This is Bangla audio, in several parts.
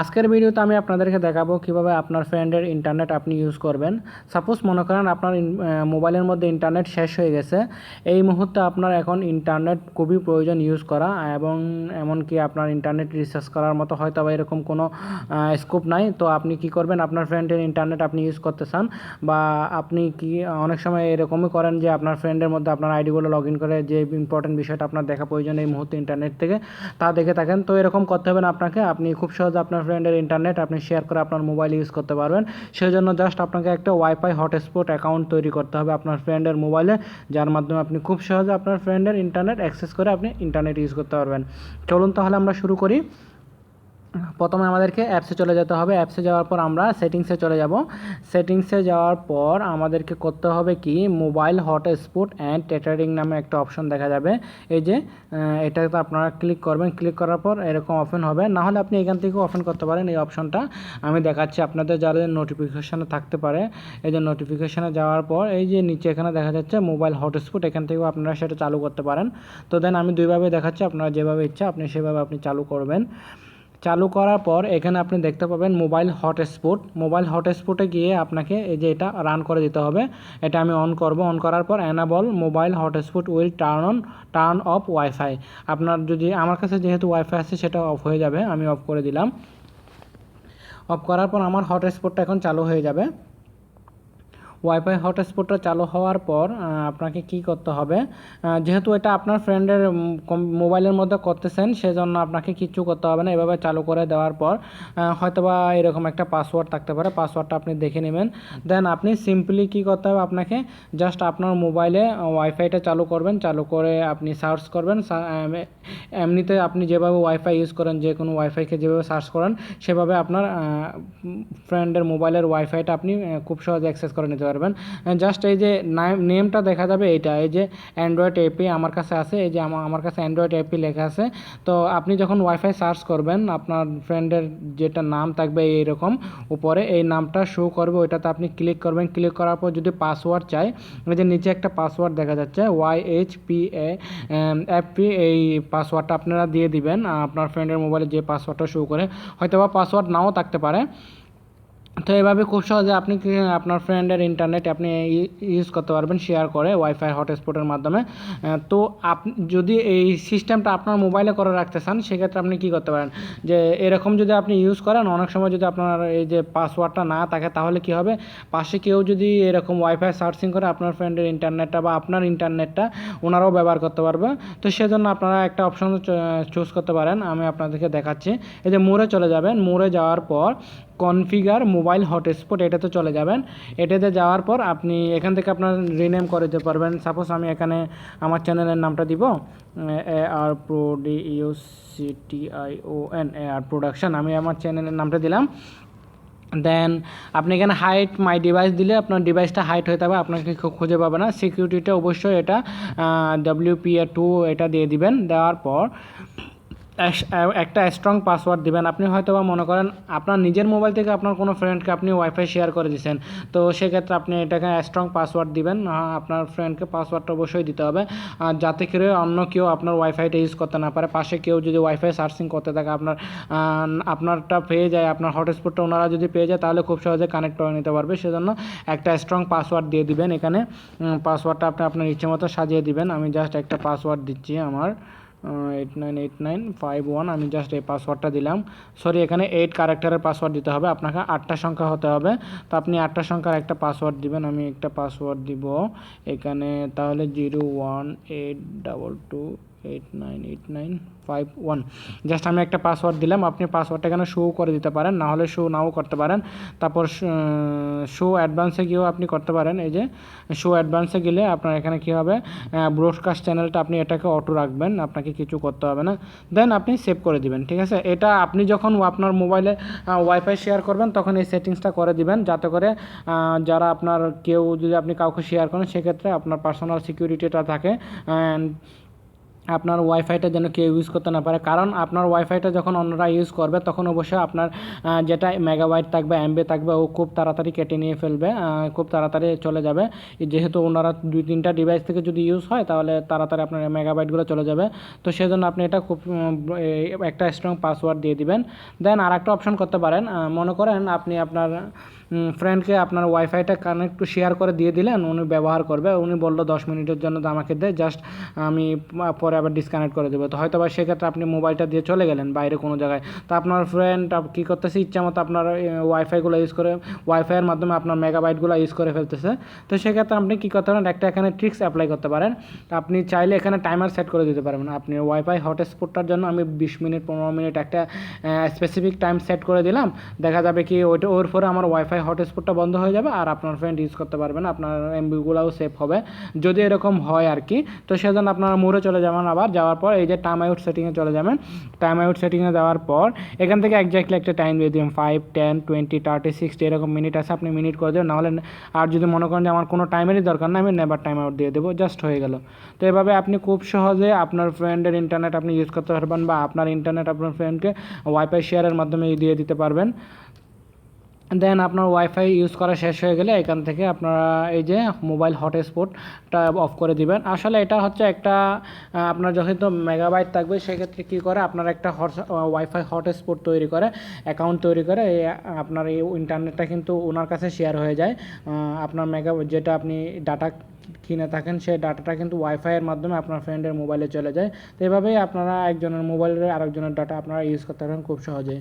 আজকের ভিডিওতে আমি আপনাদেরকে দেখাবো কীভাবে আপনার ফ্রেন্ডের ইন্টারনেট আপনি ইউজ করবেন। সাপোজ মনে করেন আপনার মোবাইলের মধ্যে ইন্টারনেট শেষ হয়ে গেছে। এই মুহূর্তে আপনার এখন ইন্টারনেট খুবই প্রয়োজন ইউজ করা, এবং এমনকি আপনার ইন্টারনেট রিসার্চ করার মতো হয়তো বা এরকম কোনো স্কোপ নাই। তো আপনি কি করবেন, আপনার ফ্রেন্ডের ইন্টারনেট আপনি ইউজ করতে চান, বা আপনি কি অনেক সময় এরকমই করেন যে আপনার ফ্রেন্ডের মধ্যে আপনার আইডিগুলো লগ ইন করে যে ইম্পর্টেন্ট বিষয়টা আপনার দেখা প্রয়োজন এই মুহূর্তে ইন্টারনেট থেকে, তা দেখে থাকেন। তো এরকম করতে হবে না আপনাকে। আপনি খুব সহজে আপনার ফ্রেন্ডের ইন্টারনেট আপনি শেয়ার করে আপনার মোবাইল ইউজ করতে পারবেন। সেই জন্য জাস্ট আপনাকে একটা ওয়াইফাই হটস্পট অ্যাকাউন্ট তৈরি করতে হবে আপনার ফ্রেন্ডের মোবাইলে যার মাধ্যমে আপনি খুব সহজে আপনার ফ্রেন্ডের ইন্টারনেট অ্যাক্সেস করে আপনি ইন্টারনেট ইউজ করতে পারবেন। চলুন তাহলে আমরা শুরু করি। প্রথমে আমাদেরকে অ্যাপসে চলে যেতে হবে। অ্যাপসে যাওয়ার পর আমরা সেটিংসে চলে যাব। সেটিংসে যাওয়ার পর আমাদেরকে করতে হবে কি? মোবাইল হটস্পট অ্যান্ড টেটারিং নামে একটা অপশন দেখা যাবে। এই যে এটাতে আপনারা ক্লিক করবেন। ক্লিক করার পর এরকম ওপেন হবে। না হলে আপনি এখান থেকেও ওপেন করতে পারেন। এই অপশনটা আমি দেখাচ্ছি আপনাদের যারা নোটিফিকেশানে থাকতে পারে। এই যে নোটিফিকেশানে যাওয়ার পর এই যে নিচে এখানে দেখা যাচ্ছে মোবাইল হটস্পট এখান থেকেও আপনারা সেটা চালু করতে পারেন। তো দেন আমি দুইভাবে দেখাচ্ছি। আপনারা যেভাবে ইচ্ছা আপনি সেভাবে আপনি চালু করবেন। চালু করার পর এখানে আপনি দেখতে পাবেন মোবাইল হটস্পট মোবাইল হটস্পটে গিয়ে আপনাকে এই যে এটা রান করে দিতে হবে। এটা আমি অন করব। অন করার পর enable mobile hotspot will turn on turn off wifi আপনার যদি, আমার কাছে যেহেতু ওয়াইফাই আছে, সেটা অফ হয়ে যাবে। আমি অফ করে দিলাম। অফ করার পর আমার হটস্পটটা এখন চালু হয়ে যাবে। ওয়াইফাই হটস্পটটা চালু হওয়ার পর আপনাকে কি করতে হবে? যেহেতু এটা আপনার ফ্রেন্ডের মোবাইলের মধ্যে করতেছেন, সেজন্য আপনাকে কিচ্ছু করতে হবে না। এভাবে চালু করে দেওয়ার পর হয়তোবা এরকম একটা পাসওয়ার্ড থাকতে পারে। পাসওয়ার্ডটা আপনি দেখে নেবেন। দেন আপনি সিম্পলি কি করতে হবে আপনাকে? জাস্ট আপনার মোবাইলে ওয়াইফাইটা চালু করবেন। চালু করে আপনি সার্চ করবেন। এমনিতে আপনি যেভাবে ওয়াইফাই ইউজ করেন, যে কোনো ওয়াইফাইকে যেভাবে সার্চ করেন, সেভাবে আপনার ফ্রেন্ডের মোবাইলের ওয়াইফাইটা আপনি খুব সহজে অ্যাক্সেস করে নিতে পারবেন। জাস্ট এই যে নেমটা দেখা যাবে এইটা, এই যে অ্যান্ড্রয়েড এপি আমার কাছে আছে, এই যে আমার কাছে অ্যান্ড্রয়েড এপি লেখা আছে। তো আপনি যখন ওয়াইফাই সার্চ করবেন, আপনার ফ্রেন্ডের যেটা নাম থাকবে এইরকম উপরে, এই নামটা শো করবে, ওইটাতে আপনি ক্লিক করবেন। ক্লিক করার পর যদি পাসওয়ার্ড চাই, এই যে নিচে একটা পাসওয়ার্ড দেখা যাচ্ছে Y H P A F P এই পাসওয়ার্ডটা আপনারা দিয়ে দিবেন। আপনার ফ্রেন্ডের মোবাইলে যে পাসওয়ার্ডটা শো করে হয়তো বা পাসওয়ার্ড নাও থাকতে পারে। তো এভাবে খুব সহজে আপনি আপনার ফ্রেন্ডের ইন্টারনেট আপনি ইউজ করতে পারবেন শেয়ার করে ওয়াইফাই হটস্পটের মাধ্যমে। তো আপ, যদি এই সিস্টেমটা আপনার মোবাইলে করে রাখতে চান, সেক্ষেত্রে আপনি কি করতে পারেন? যে এরকম যদি আপনি ইউজ করেন, অনেক সময় যদি আপনার এই যে পাসওয়ার্ডটা না থাকে, তাহলে কি হবে? পাশে কেউ যদি এরকম ওয়াইফাই সার্চিং করে আপনার ফ্রেন্ডের ইন্টারনেটটা বা আপনার ইন্টারনেটটা ওনারাও ব্যবহার করতে পারবে। তো সেজন্য আপনারা একটা অপশন চুজ করতে পারেন, আমি আপনাদেরকে দেখাচ্ছি। এই যে মোড়ে চলে যাবেন, মোড়ে যাওয়ার পর কনফিগার মোবাইল হটস্পট এটাতে চলে যাবেন। এটাতে যাওয়ার পর আপনি এখান থেকে আপনার রিনেম করে দিতে পারবেন। সাপোজ আমি এখানে আমার চ্যানেলের নামটা দিব A R pro D U C T I O N A R production আমি আমার চ্যানেলের নামটা দিলাম। দেন আপনি এখানে হাইট মাই ডিভাইস দিলে আপনার ডিভাইসটা হাইট হয়ে যাবে, আপনাকে খুঁজে পাবে না। সিকিউরিটিটা অবশ্যই এটা ডাব্লিউপিএ টু এটা দিয়ে দিবেন। দেওয়ার পর একটা স্ট্রং পাসওয়ার্ড দিবেন। আপনি হয়তো বা মনে করেন আপনার নিজের মোবাইল থেকে আপনার কোনো ফ্রেন্ডকে আপনি ওয়াইফাই শেয়ার করে দিয়েছেন তো সেক্ষেত্রে আপনি এটাকে স্ট্রং পাসওয়ার্ড দিবেন। আপনার ফ্রেন্ডকে পাসওয়ার্ডটা অবশ্যই দিতে হবে। যাতে করে অন্য কেউ আপনার ওয়াইফাইটা ইউজ করতে না পারে। পাশে কেউ যদি ওয়াইফাই সার্চিং করতে থাকে, আপনার আপনারটা পেয়ে যায়, আপনার হটস্পটটা ওনারা যদি পেয়ে যায়, তাহলে খুব সহজে কানেক্ট করে নিতে পারবে। সেজন্য একটা স্ট্রং পাসওয়ার্ড দিয়ে দিবেন এখানে। পাসওয়ার্ডটা আপনি আপনার ইচ্ছে মতো সাজিয়ে দিবেন। আমি জাস্ট একটা পাসওয়ার্ড দিচ্ছি আমার। Eight nine eight nine five one আমি জাস্ট এই পাসওয়ার্ডটা দিলাম। সরি এখানে এইট ক্যারেক্টারের পাসওয়ার্ড দিতে হবে। আপনাকে আটটা সংখ্যা হতে হবে। তো আপনি আটটা সংখ্যার একটা পাসওয়ার্ড দিবেন, আমি একটা পাসওয়ার্ড দিব। এখানে তাহলে zero one eight double two eight nine eight nine five one just আমি একটা পাসওয়ার্ড দিলাম, আপনি পাসওয়ার্ডটা এখানে শো করে দিতে পারেন, না হলে শো নাও করতে পারেন। তারপর শো অ্যাডভান্সে গিয়েও আপনি করতে পারেন। এই যে শো অ্যাডভান্সে গেলে আপনার এখানে কী হবে? ব্রডকাস্ট চ্যানেলটা আপনি এটাকে অটো রাখবেন, আপনাকে কিছু করতে হবে না। দেন আপনি সেভ করে দিবেন, ঠিক আছে? এটা আপনি যখন আপনার মোবাইলে ওয়াইফাই শেয়ার করবেন, তখন এই সেটিংসটা করে দিবেন, যাতে করে যারা আপনার কেউ যদি আপনি কাউকে শেয়ার করেন, সেক্ষেত্রে আপনার পার্সোনাল সিকিউরিটিটা থাকে। অ্যান্ড আপনার ওয়াইফাইটা যেন কেউ ইউজ করতে না পারে। কারণ আপনার ওয়াইফাইটা যখন অন্যরা ইউজ করবে, তখন অবশ্যই আপনার যেটা মেগাবাইট থাকবে এমবি থাকবে, ও খুব তাড়াতাড়ি কেটে নিয়ে ফেলবে খুব তাড়াতাড়ি চলে যাবে। যেহেতু ওনারা দুই তিনটা ডিভাইস থেকে যদি ইউজ হয়, তাহলে তাড়াতাড়ি আপনার মেগাবাইটগুলো চলে যাবে। তো সেজন্য আপনি এটা খুব একটা স্ট্রং পাসওয়ার্ড দিয়ে দিবেন। দেন আর একটা অপশন করতে পারেন মনে করেন আপনি আপনার ফ্রেন্ডকে আপনার ওয়াইফাইটা কানেক্ট শেয়ার করে দিয়ে দিলেন, উনি ব্যবহার করবে, উনি বলল দশ মিনিটের জন্য তো আমাকে দেয় জাস্ট আমি পরে আবার ডিসকানেক্ট করে দেবো। তো হয়তো বা সেক্ষেত্রে আপনি মোবাইলটা দিয়ে চলে গেলেন বাইরে কোনো জায়গায়। তো আপনার ফ্রেন্ড কী করতেছে, ইচ্ছা মতো আপনার ওয়াইফাইগুলো ইউজ করে ওয়াইফাইয়ের মাধ্যমে আপনার মেগাবাইটগুলো ইউজ করে ফেলতেছে। তো সেক্ষেত্রে আপনি কী করতে পারেন, একটা এখানে ট্রিক্স অ্যাপ্লাই করতে পারেন। আপনি চাইলে এখানে টাইমার সেট করে দিতে পারবেন। আপনি ওয়াইফাই হটস্পটটার জন্য আমি বিশ মিনিট, পনেরো মিনিট একটা স্পেসিফিক টাইম সেট করে দিলাম। দেখা যাবে কি ওইটা, ওর পরে আমার ওয়াইফাই হটস্পটটা বন্ধ হয়ে যাবে আর আপনার ফ্রেন্ড ইউজ করতে পারবেন, আপনার এমবিগুলোও সেভ হবে। যদি এরকম হয় আর কি, তো সেজন্য আপনারা মোড়ে চলে যাবেন আবার, যাওয়ার পর এই যে টাইম আউট সেটিংয়ে চলে যাবেন। টাইম আউট সেটিংয়ে যাওয়ার পর, এখান থেকে একজাক্টলি একটা টাইম দিয়ে দিবেন five ten twenty thirty sixty এরকম মিনিট আছে, আপনি মিনিট করে দেবেন। নাহলে আর যদি মনে করেন যে আমার কোনো টাইমেরই দরকার না আমি নেবার টাইম আউট দিয়ে দেবো জাস্ট হয়ে গেল। তো এভাবে আপনি খুব সহজে আপনার ফ্রেন্ডের ইন্টারনেট আপনি ইউজ করতে পারবেন বা আপনার ইন্টারনেট আপনার ফ্রেন্ডকে ওয়াইফাই শেয়ারের মাধ্যমে দিয়ে দিতে পারবেন। দেন আপনার ওয়াইফাই ইউজ করা শেষ হয়ে গেলে এখান থেকে আপনারা এই যে মোবাইল হটস্পটটা অফ করে দিবেন। আসলে এটা হচ্ছে একটা আপনার যেহেতু মেগাবাইট থাকবে, সেক্ষেত্রে কী করে? আপনার একটা ওয়াইফাই হটস্পট তৈরি করে অ্যাকাউন্ট তৈরি করে আপনার এই ইন্টারনেটটা কিন্তু ওনার কাছে শেয়ার হয়ে যায়। আপনার মেগা যেটা আপনি ডাটা কিনে থাকেন সেই ডাটাটা কিন্তু ওয়াইফাইয়ের মাধ্যমে আপনার ফ্রেন্ডের মোবাইলে চলে যায়। তো এভাবেই আপনারা একজনের মোবাইলের আরেকজনের ডাটা আপনারা ইউজ করতে পারেন খুব সহজেই।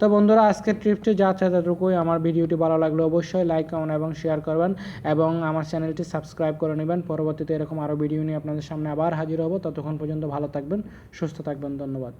তো বন্ধুরা, আজকের ট্রিপটি যা আছে ততটুকুই আমার ভিডিওটি ভালো লাগলে অবশ্যই লাইক কমেন্ট এবং শেয়ার করবেন এবং আমার চ্যানেলটি সাবস্ক্রাইব করে নেবেন। পরবর্তীতে এরকম আরও ভিডিও নিয়ে আপনাদের সামনে আবার হাজির হব। ততক্ষণ পর্যন্ত ভালো থাকবেন, সুস্থ থাকবেন। ধন্যবাদ।